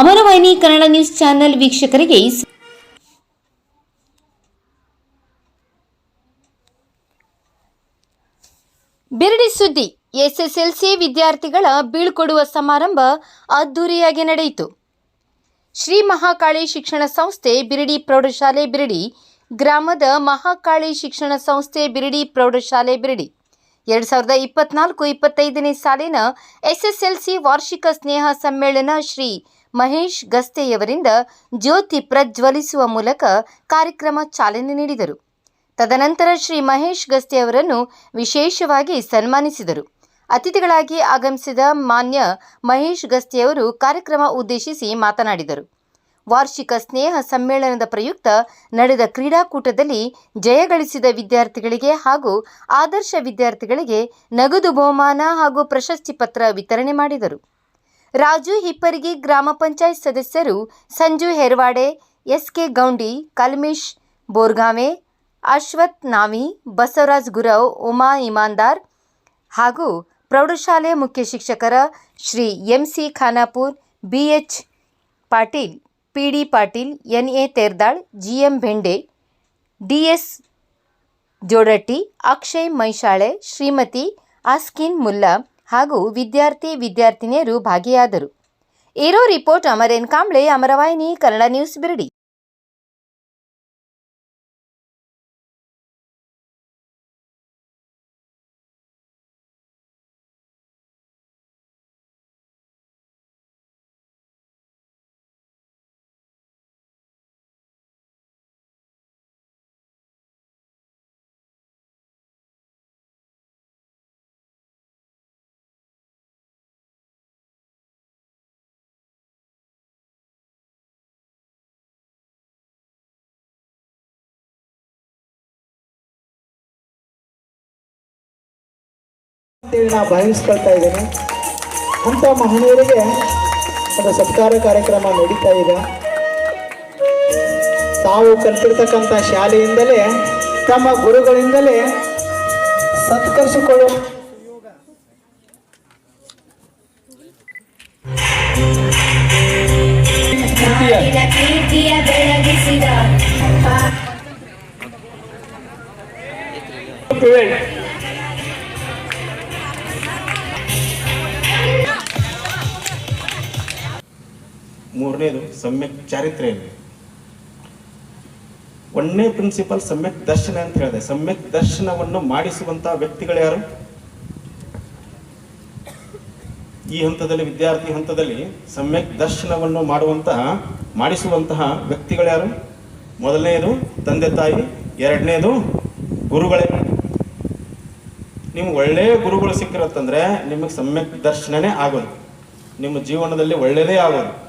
ಅಮರವಾಹಿನಿ Kannada news channel ವೀಕ್ಷಕರಿಗೆ ಬಿರಡಿ ಸುದ್ದಿ, SSLC ವಿದ್ಯಾರ್ಥಿಗಳ ಬೀಳ್ಕೊಡುವ ಸಮಾರಂಭ ಅದ್ದೂರಿಯಾಗಿ ನಡೆಯಿತು. ಶ್ರೀ ಮಹಾಕಾಳಿ ಶಿಕ್ಷಣ ಸಂಸ್ಥೆ ಬಿರಡಿ ಪ್ರೌಢಶಾಲೆ ಬಿರಡಿ, ಗ್ರಾಮದ ಮಹಾಕಾಳಿ ಶಿಕ್ಷಣ ಸಂಸ್ಥೆ ಬಿರಡಿ ಪ್ರೌಢಶಾಲೆ ಬಿರಡಿ. ಎರಡ್ ಸಾವಿರದ ಇಪ್ಪತ್ನಾಲ್ಕು ಇಪ್ಪತ್ತೈದನೇ ಸಾಲಿನ ಎಸ್ಎಸ್ಎಲ್ಸಿ ವಾರ್ಷಿಕ ಸ್ನೇಹ ಸಮ್ಮೇಳನ ಶ್ರೀ ಮಹೇಶ್ ಗಸ್ತೆಯವರಿಂದ ಜ್ಯೋತಿ ಪ್ರಜ್ವಲಿಸುವ ಮೂಲಕ ಕಾರ್ಯಕ್ರಮ ಚಾಲನೆ ನೀಡಿದರು. ತದನಂತರ ಶ್ರೀ ಮಹೇಶ್ ಗಸ್ತೆಯವರನ್ನು ವಿಶೇಷವಾಗಿ ಸನ್ಮಾನಿಸಿದರು. ಅತಿಥಿಗಳಾಗಿ ಆಗಮಿಸಿದ ಮಾನ್ಯ ಮಹೇಶ್ ಗಸ್ತಿಯವರು ಕಾರ್ಯಕ್ರಮ ಉದ್ದೇಶಿಸಿ ಮಾತನಾಡಿದರು. ವಾರ್ಷಿಕ ಸ್ನೇಹ ಸಮ್ಮೇಳನದ ಪ್ರಯುಕ್ತ ನಡೆದ ಕ್ರೀಡಾಕೂಟದಲ್ಲಿ ಜಯಗಳಿಸಿದ ವಿದ್ಯಾರ್ಥಿಗಳಿಗೆ ಹಾಗೂ ಆದರ್ಶ ವಿದ್ಯಾರ್ಥಿಗಳಿಗೆ ನಗದು ಬಹುಮಾನ ಹಾಗೂ ಪ್ರಶಸ್ತಿ ಪತ್ರ ವಿತರಣೆ ಮಾಡಿದರು. ರಾಜು ಹಿಪ್ಪರಿಗಿ ಗ್ರಾಮ ಪಂಚಾಯತ್ ಸದಸ್ಯರು ಸಂಜು ಹೆರ್ವಾಡೆ, ಎಸ್ಕೆ ಗೌಂಡಿ, ಕಲ್ಮಿಶ್ ಬೋರ್ಗಾವೆ ಅಶ್ವಥ್ ನಾವಿ, ಬಸವರಾಜ್ ಗುರವ್, ಉಮಾ ಇಮಾನ್ದಾರ್ ಹಾಗೂ ಪ್ರೌಢಶಾಲೆ ಮುಖ್ಯ ಶಿಕ್ಷಕರ Shri M C Khanapur, B H Patil, P D Patil, N A Terdal, G M Bhende D S Jodatti, Akshay Maishale, Shrimati Askin Mulla ಹಾಗೂ ವಿದ್ಯಾರ್ಥಿ ವಿದ್ಯಾರ್ಥಿನಿಯರು ಭಾಗಿಯಾದರು. ಏರೋ ರಿಪೋರ್ಟ್ ಅಮರೇನ್ ಕಾಂಬ್ಳೆ ಅಮರವಾಹಿನಿ ಕನ್ನಡ ನ್ಯೂಸ್ ಬಿರಡಿ. ಅಂತೇಳಿ ನಾ ಭಾವಿಸ್ಕೊಳ್ತಾ ಇದ್ದೇನೆ. ಅಂಥ ಮಹನೀಯರಿಗೆ ಒಂದು ಸತ್ಕಾರ ಕಾರ್ಯಕ್ರಮ ನಡೀತಾ ಇದೆ. ತಾವು ಕಲ್ತಿರ್ತಕ್ಕಂಥ ಶಾಲೆಯಿಂದಲೇ ತಮ್ಮ ಗುರುಗಳಿಂದಲೇ ಸತ್ಕರಿಸಿಕೊಳ್ಳುವ ಬೆಳಗಿಸಿದ ಮೂರನೇದು ಸಮ್ಯಕ್ ಚಾರಿತ್ರ್ಯ ಇದೆ ಒಂದನೇ ಪ್ರಿನ್ಸಿಪಲ್ ಸಮ್ಯಕ್ ದರ್ಶನ ಅಂತ ಹೇಳಿದೆ. ಸಮ್ಯಕ್ ದರ್ಶನವನ್ನು ಮಾಡಿಸುವಂತಹ ವ್ಯಕ್ತಿಗಳು ಯಾರು? ಈ ಹಂತದಲ್ಲಿ, ವಿದ್ಯಾರ್ಥಿ ಹಂತದಲ್ಲಿ ಸಮ್ಯಕ್ ದರ್ಶನವನ್ನು ಮಾಡುವಂತಹ, ಮಾಡಿಸುವಂತಹ ವ್ಯಕ್ತಿಗಳು ಯಾರು? ಮೊದಲನೆಯದು ತಂದೆ ತಾಯಿ, ಎರಡನೇದು ಗುರುಗಳೇ. ನಿಮ್ಗೆ ಒಳ್ಳೆಯ ಗುರುಗಳು ಸಿಕ್ಕಿರತ್ತಂದ್ರೆ ನಿಮಗೆ ಸಮ್ಯಕ್ ದರ್ಶನನೇ ಆಗೋದು. ನಿಮ್ಮ ಜೀವನದಲ್ಲಿ ಒಳ್ಳೆಯದೇ ಆಗೋದು.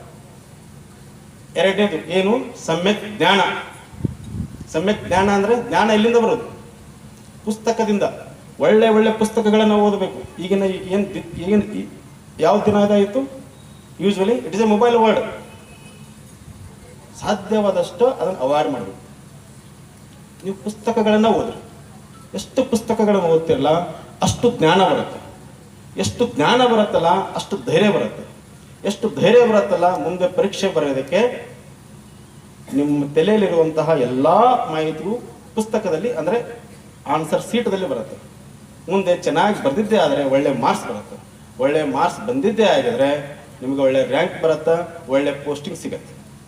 ಎರಡನೇದು ಏನು? ಸಮ್ಯಕ್ ಜ್ಞಾನ. ಸಮ್ಯಕ್ ಜ್ಞಾನ ಅಂದ್ರೆ ಜ್ಞಾನ ಎಲ್ಲಿಂದ ಬರೋದು. ಪುಸ್ತಕದಿಂದ. ಒಳ್ಳೆ ಒಳ್ಳೆ ಪುಸ್ತಕಗಳನ್ನು ಓದಬೇಕು. ಈಗಿನ ಏನು ಈಗಿನ ಯಾವ ದಿನ ಅದಾಯಿತು usually it is a mobile word ಸಾಧ್ಯವಾದಷ್ಟು ಅದನ್ನು ಅವಾಯ್ಡ್ ಮಾಡಬೇಕು. ನೀವು ಪುಸ್ತಕಗಳನ್ನು ಓದ್ರಿ. ಎಷ್ಟು ಪುಸ್ತಕಗಳನ್ನು ಓದ್ತಿರಲ್ಲ, ಅಷ್ಟು ಜ್ಞಾನ ಬರುತ್ತೆ. ಎಷ್ಟು ಜ್ಞಾನ ಬರುತ್ತಲ್ಲ, ಅಷ್ಟು ಧೈರ್ಯ ಬರುತ್ತೆ. ಎಷ್ಟು ಧೈರ್ಯ ಬರುತ್ತಲ್ಲ ಮುಂದೆ ಪರೀಕ್ಷೆ ಬರೆಯೋದಕ್ಕೆ, ನಿಮ್ಮ ತಲೆಯಲ್ಲಿರುವಂತಹ ಎಲ್ಲ ಮಾಹಿತಿಯು ಪುಸ್ತಕದಲ್ಲಿ, ಅಂದರೆ ಆನ್ಸರ್ ಸೀಟದಲ್ಲಿ ಬರುತ್ತೆ. ಮುಂದೆ ಚೆನ್ನಾಗಿ ಬರೆದಿದ್ದೇ ಆದರೆ ಒಳ್ಳೆ ಮಾರ್ಕ್ಸ್ ಬರುತ್ತೆ. ಒಳ್ಳೆ ಮಾರ್ಕ್ಸ್ ಬಂದಿದ್ದೇ ಆಗಿದ್ರೆ ನಿಮಗೆ ಒಳ್ಳೆ ರ್ಯಾಂಕ್ ಬರುತ್ತೆ, ಒಳ್ಳೆ ಪೋಸ್ಟಿಂಗ್ ಸಿಗತ್ತೆ.